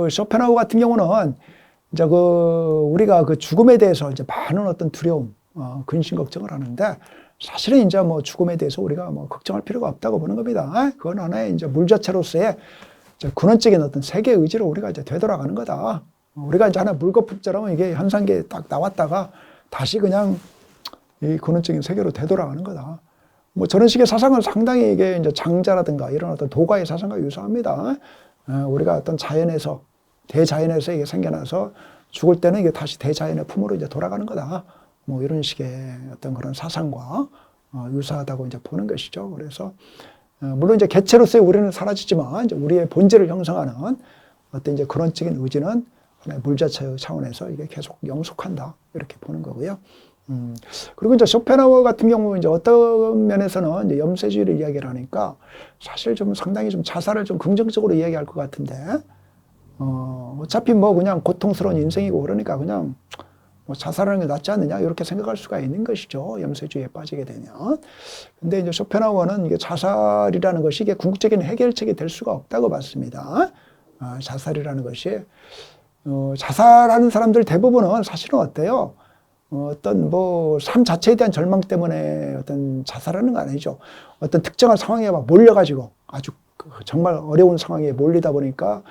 그 쇼펜하우 같은 경우는 이제 그 우리가 그 죽음에 대해서 이제 많은 어떤 두려움, 어, 근심 걱정을 하는데 사실은 이제 뭐 죽음에 대해서 우리가 뭐 걱정할 필요가 없다고 보는 겁니다. 그건 하나의 이제 물 자체로서의 이제 근원적인 어떤 세계 의지로 우리가 이제 되돌아가는 거다. 우리가 이제 하나 물거품처럼 이게 현상계에 딱 나왔다가 다시 그냥 이 근원적인 세계로 되돌아가는 거다. 뭐 저런 식의 사상은 상당히 이게 이제 장자라든가 이런 어떤 도가의 사상과 유사합니다. 어, 우리가 어떤 자연에서 대자연에서 이게 생겨나서 죽을 때는 이게 다시 대자연의 품으로 이제 돌아가는 거다. 뭐 이런 식의 어떤 그런 사상과 어, 유사하다고 이제 보는 것이죠. 그래서 어, 물론 이제 개체로서의 우리는 사라지지만 이제 우리의 본질을 형성하는 어떤 이제 근원적인 의지는 하나의 물 자체의 차원에서 이게 계속 영속한다 이렇게 보는 거고요. 음, 그리고 이제 쇼펜하워 같은 경우 이제 어떤 면에서는 이제 염세주의를 이야기를 하니까 사실 좀 상당히 좀 자살을 좀 긍정적으로 이야기할 것 같은데, 어, 어차피 뭐 그냥 고통스러운 인생이고 그러니까 그냥 뭐 자살하는 게 낫지 않느냐 이렇게 생각할 수가 있는 것이죠. 염세주의에 빠지게 되면. 근데 이제 쇼펜하워는 이게 자살이라는 것이 이게 궁극적인 해결책이 될 수가 없다고 봤습니다. 어, 자살이라는 것이 어, 자살하는 사람들 대부분은 사실은 어때요? 어, 어떤 뭐 삶 자체에 대한 절망 때문에 어떤 자살하는 거 아니죠. 어떤 특정한 상황에 막 몰려가지고 아주 그 정말 어려운 상황에 몰리다 보니까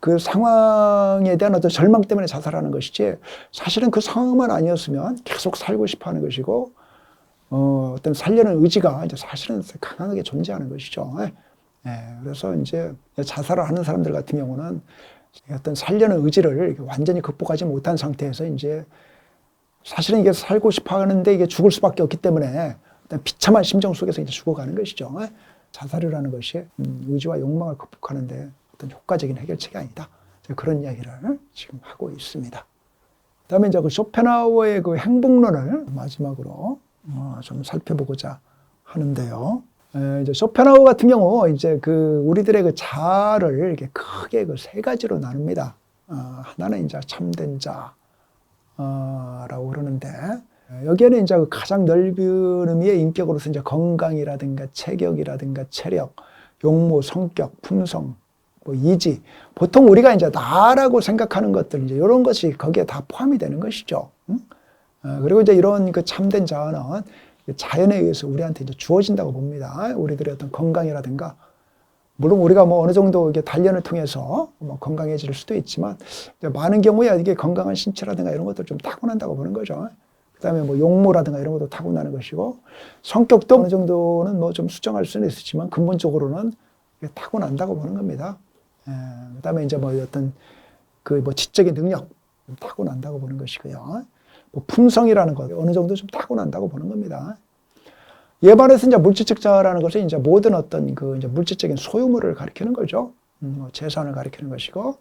그 상황에 대한 어떤 절망 때문에 자살하는 것이지 사실은 그 상황만 아니었으면 계속 살고 싶어 하는 것이고 어, 어떤 살려는 의지가 이제 사실은 강하게 존재하는 것이죠. 예. 예, 그래서 이제 자살을 하는 사람들 같은 경우는 어떤 살려는 의지를 완전히 극복하지 못한 상태에서 이제 사실은 이게 살고 싶어 하는데 이게 죽을 수밖에 없기 때문에 비참한 심정 속에서 이제 죽어가는 것이죠. 자살이라는 것이 음, 의지와 욕망을 극복하는데 어떤 효과적인 해결책이 아니다. 그런 이야기를 지금 하고 있습니다. 다음에 이제 그 쇼펜하우어의 그 행복론을 마지막으로 어, 좀 살펴보고자 하는데요. 이제 쇼펜하우어 같은 경우 이제 그 우리들의 그 자를 이렇게 크게 그 세 가지로 나눕니다. 어, 하나는 이제 참된 자, 라고 그러는데 여기에는 이제 그 가장 넓은 의미의 인격으로서 이제 건강이라든가 체격이라든가 체력, 용모, 성격, 품성, 뭐 이지 보통 우리가 이제 나라고 생각하는 것들 이제 이런 것이 거기에 다 포함이 되는 것이죠. 응? 어, 그리고 이제 이런 그 참된 자아는 자연에 의해서 우리한테 이제 주어진다고 봅니다. 우리들의 어떤 건강이라든가 물론 우리가 뭐 어느 정도 이게 단련을 통해서 뭐 건강해질 수도 있지만 많은 경우에 이게 건강한 신체라든가 이런 것들 좀 타고난다고 보는 거죠. 그다음에 뭐 용모라든가 이런 것도 타고나는 것이고 성격도 어느 정도는 뭐 좀 수정할 수는 있었지만 근본적으로는 타고난다고 보는 겁니다. 예, 그다음에 이제 뭐 어떤 그 뭐 지적인 능력 타고난다고 보는 것이고요. 뭐 품성이라는 것 어느 정도 좀 타고난다고 보는 겁니다. 예반에서 이제 물질적 자라는 것은 이제 모든 어떤 그 이제 물질적인 소유물을 가리키는 거죠. 음, 뭐 재산을 가리키는 것이고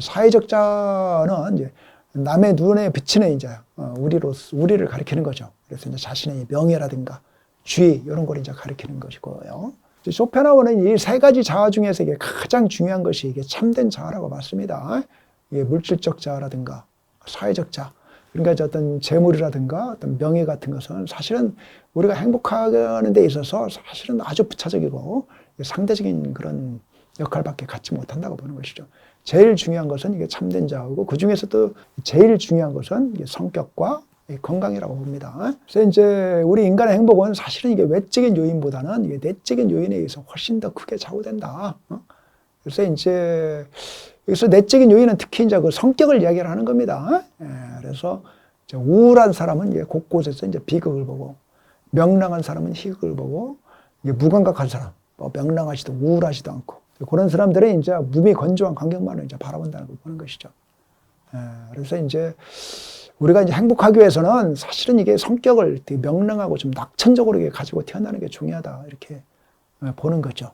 사회적 자는 이제 남의 눈에 비치는 이제 어, 우리로 우리를 가리키는 거죠. 그래서 이제 자신의 명예라든가 주의 이런 걸 이제 가리키는 것이고요. 쇼펜하우는 이 세 가지 자아 중에서 이게 가장 중요한 것이 이게 참된 자아라고 봤습니다. 이게 물질적 자아라든가 사회적 자. 그러니까 어떤 재물이라든가 어떤 명예 같은 것은 사실은 우리가 행복하는 데 있어서 사실은 아주 부차적이고 상대적인 그런 역할밖에 갖지 못한다고 보는 것이죠. 제일 중요한 것은 이게 참된 자하고 그 중에서도 제일 중요한 것은 성격과 건강이라고 봅니다. 그래서 이제 우리 인간의 행복은 사실은 이게 외적인 요인보다는 이게 내적인 요인에 의해서 훨씬 더 크게 좌우된다. 어? 그래서 이제 여기서 내적인 요인은 특히 이제 그 성격을 이야기를 하는 겁니다. 예, 그래서 우울한 사람은 이제 곳곳에서 이제 비극을 보고 명랑한 사람은 희극을 보고 무감각한 사람, 뭐 명랑하지도 우울하지도 않고 그런 사람들은 이제 무미 건조한 환경만을 이제 바라본다는 걸 보는 것이죠. 예, 그래서 이제 우리가 이제 행복하기 위해서는 사실은 이게 성격을 되게 명랑하고 좀 낙천적으로 가지고 태어나는 게 중요하다 이렇게 예, 보는 거죠.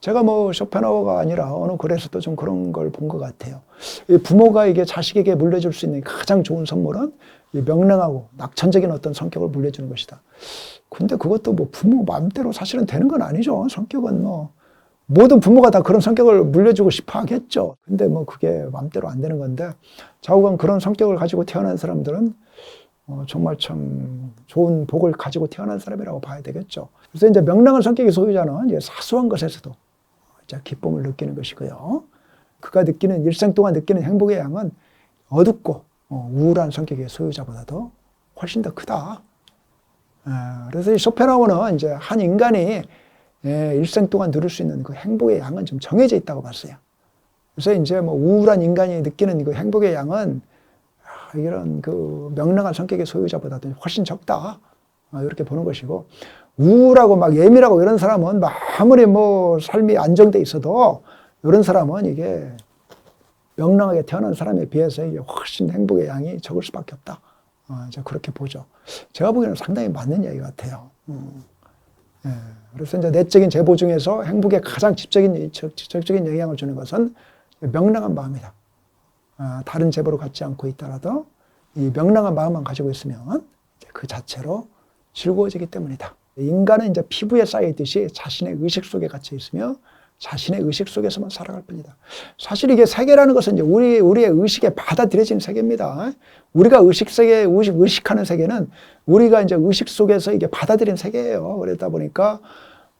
제가 뭐 쇼펜하우어가 아니라 어느 글에서도 좀 그런 걸 본 것 같아요. 부모가 이게 자식에게 물려줄 수 있는 가장 좋은 선물은 명랑하고 낙천적인 어떤 성격을 물려주는 것이다. 근데 그것도 뭐 부모 마음대로 사실은 되는 건 아니죠. 성격은 뭐 모든 부모가 다 그런 성격을 물려주고 싶어 하겠죠. 근데 뭐 그게 마음대로 안 되는 건데 좌우간 그런 성격을 가지고 태어난 사람들은 어, 정말 참 좋은 복을 가지고 태어난 사람이라고 봐야 되겠죠. 그래서 이제 명랑한 성격의 소유자는 이제 사소한 것에서도 이제 기쁨을 느끼는 것이고요. 그가 느끼는 일생 동안 느끼는 행복의 양은 어둡고 어, 우울한 성격의 소유자보다도 훨씬 더 크다. 에, 그래서 이 쇼펜하우어는 이제 한 인간이 예, 일생 동안 누릴 수 있는 그 행복의 양은 좀 정해져 있다고 봤어요. 그래서 이제 뭐 우울한 인간이 느끼는 그 행복의 양은 아, 이런 그 명랑한 성격의 소유자보다도 훨씬 적다. 아, 이렇게 보는 것이고 우울하고 막 예민하고 이런 사람은 뭐 아무리 뭐 삶이 안정돼 있어도 이런 사람은 이게 명랑하게 태어난 사람에 비해서 이게 훨씬 행복의 양이 적을 수밖에 없다. 어, 이제 그렇게 보죠. 제가 보기에는 상당히 맞는 이야기 같아요. 음. 예, 그래서 이제 내적인 제보 중에서 행복에 가장 직접적인, 직접적인 영향을 주는 것은 명랑한 마음이다. 아, 다른 제보를 갖지 않고 있더라도 이 명랑한 마음만 가지고 있으면 그 자체로 즐거워지기 때문이다. 인간은 이제 피부에 쌓여 있듯이 자신의 의식 속에 갇혀 있으며 자신의 의식 속에서만 살아갈 뿐이다. 사실 이게 세계라는 것은 이제 우리, 우리의 의식에 받아들여지는 세계입니다. 우리가 의식 세계, 의식, 의식하는 세계는 우리가 이제 의식 속에서 이게 받아들인 세계예요. 그러다 보니까,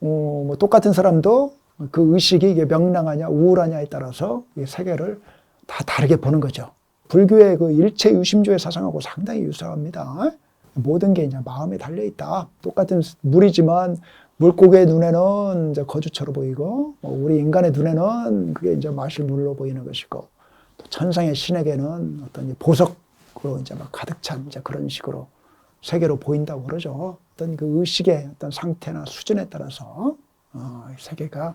어, 뭐 똑같은 사람도 그 의식이 이게 명랑하냐, 우울하냐에 따라서 이 세계를 다 다르게 보는 거죠. 불교의 그 일체 유심조의 사상하고 상당히 유사합니다. 모든 게 이제 마음에 달려 있다. 똑같은 물이지만 물고기의 눈에는 이제 거주처로 보이고, 뭐 우리 인간의 눈에는 그게 이제 마실 물로 보이는 것이고, 또 천상의 신에게는 어떤 보석으로 이제 막 가득 찬 이제 그런 식으로 세계로 보인다고 그러죠. 어떤 그 의식의 어떤 상태나 수준에 따라서 어, 세계가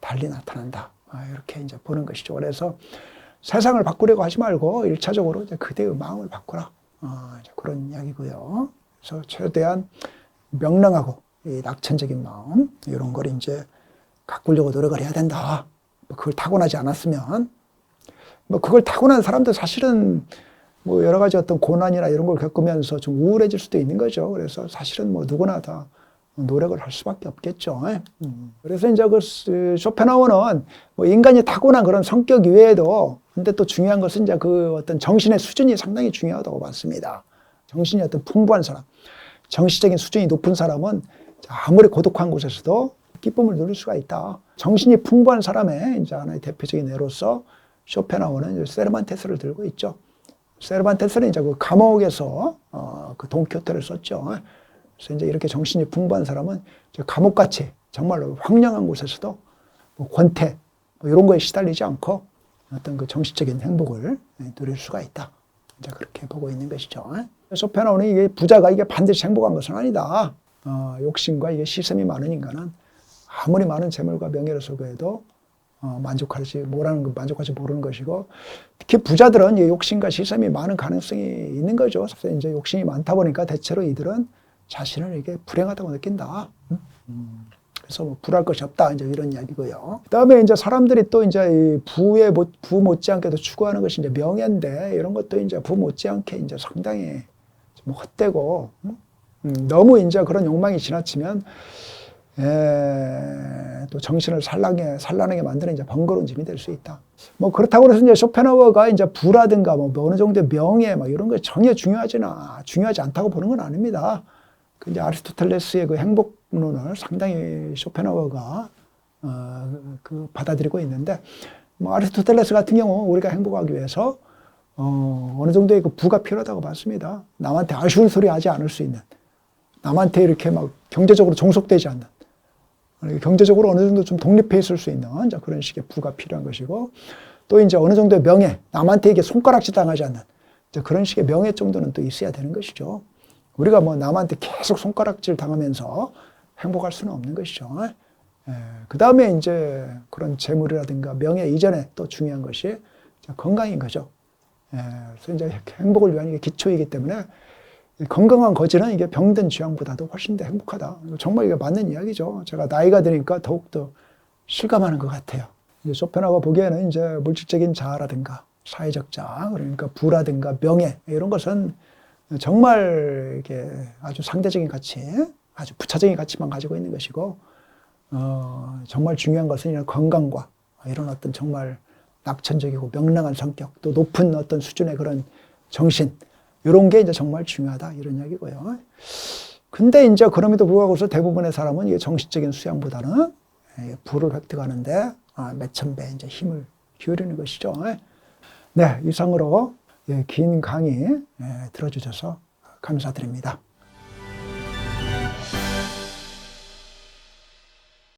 달리 나타난다. 아, 이렇게 이제 보는 것이죠. 그래서 세상을 바꾸려고 하지 말고 일차적으로 이제 그대의 마음을 바꾸라. 어, 그런 이야기고요. 그래서 최대한 명랑하고 이 낙천적인 마음 이런 걸 이제 가꾸려고 노력을 해야 된다. 뭐 그걸 타고나지 않았으면 뭐 그걸 타고난 사람도 사실은 뭐 여러 가지 어떤 고난이나 이런 걸 겪으면서 좀 우울해질 수도 있는 거죠. 그래서 사실은 뭐 누구나 다 노력을 할 수밖에 없겠죠. 음. 그래서 이제 그 쇼펜하우어는 뭐 인간이 타고난 그런 성격 이외에도 근데 또 중요한 것은 이제 그 어떤 정신의 수준이 상당히 중요하다고 봤습니다. 정신이 어떤 풍부한 사람, 정신적인 수준이 높은 사람은 아무리 고독한 곳에서도 기쁨을 누릴 수가 있다. 정신이 풍부한 사람의 이제 하나의 대표적인 예로서 쇼펜하우어는 세르반테스를 들고 있죠. 세르반테스는 이제 그 감옥에서 어, 그 돈키호테를 썼죠. 그래서 이제 이렇게 정신이 풍부한 사람은 감옥같이 정말로 황량한 곳에서도 뭐 권태 뭐 이런 거에 시달리지 않고 어떤 그 정신적인 행복을 누릴 수가 있다. 이제 그렇게 보고 있는 것이죠. 쇼펜하우는 이게 부자가 이게 반드시 행복한 것은 아니다. 어, 욕심과 이게 시샘이 많은 인간은 아무리 많은 재물과 명예를 소유해도 어, 만족하지 뭐라는 만족하지 모르는 것이고 특히 부자들은 이 욕심과 시샘이 많은 가능성이 있는 거죠. 이제 욕심이 많다 보니까 대체로 이들은 자신을 이게 불행하다고 느낀다. 음. 그래서 뭐 불할 것이 없다. 이제 이런 이야기고요. 그다음에 이제 사람들이 또 이제 부의 부 못지않게도 추구하는 것이 이제 명예인데 이런 것도 이제 부 못지않게 이제 상당히 좀 헛되고 음, 너무 이제 그런 욕망이 지나치면 에, 또 정신을 산란하게, 산란하게 만드는 이제 번거로운 짐이 될 수 있다. 뭐 그렇다고 해서 이제 쇼펜하우어가 이제 부라든가 뭐 어느 정도의 명예 뭐 이런 거 전혀 중요하지나 중요하지 않다고 보는 건 아닙니다. 그 이제 아리스토텔레스의 그 행복론을 상당히 쇼펜하우어가 어, 그 받아들이고 있는데 뭐 아리스토텔레스 같은 경우 우리가 행복하기 위해서 어, 어느 정도의 그 부가 필요하다고 봤습니다. 남한테 아쉬운 소리 하지 않을 수 있는 남한테 이렇게 막 경제적으로 종속되지 않는 경제적으로 어느 정도 좀 독립해 있을 수 있는 그런 식의 부가 필요한 것이고 또 이제 어느 정도의 명예 남한테 이게 손가락질 당하지 않는 그런 식의 명예 정도는 또 있어야 되는 것이죠. 우리가 뭐 남한테 계속 손가락질 당하면서 행복할 수는 없는 것이죠. 그 다음에 이제 그런 재물이라든가 명예 이전에 또 중요한 것이 건강인 거죠. 예, 그래서 이제 행복을 위한 게 기초이기 때문에 건강한 거지는 이게 병든 쥐양보다도 훨씬 더 행복하다. 정말 이게 맞는 이야기죠. 제가 나이가 드니까 더욱더 실감하는 것 같아요. 쇼펜하가 보기에는 이제 물질적인 자아라든가 사회적 자아, 그러니까 부라든가 명예, 이런 것은 정말 이게 아주 상대적인 가치, 아주 부차적인 가치만 가지고 있는 것이고, 어, 정말 중요한 것은 이런 건강과 이런 어떤 정말 낙천적이고 명랑한 성격, 또 높은 어떤 수준의 그런 정신, 이런 게 이제 정말 중요하다. 이런 이야기고요. 근데 이제 그럼에도 불구하고서 대부분의 사람은 이게 정신적인 수양보다는 부를 획득하는데 아, 몇천 배 이제 힘을 기울이는 것이죠. 네, 이상으로 예, 긴 강의 예, 들어주셔서 감사드립니다.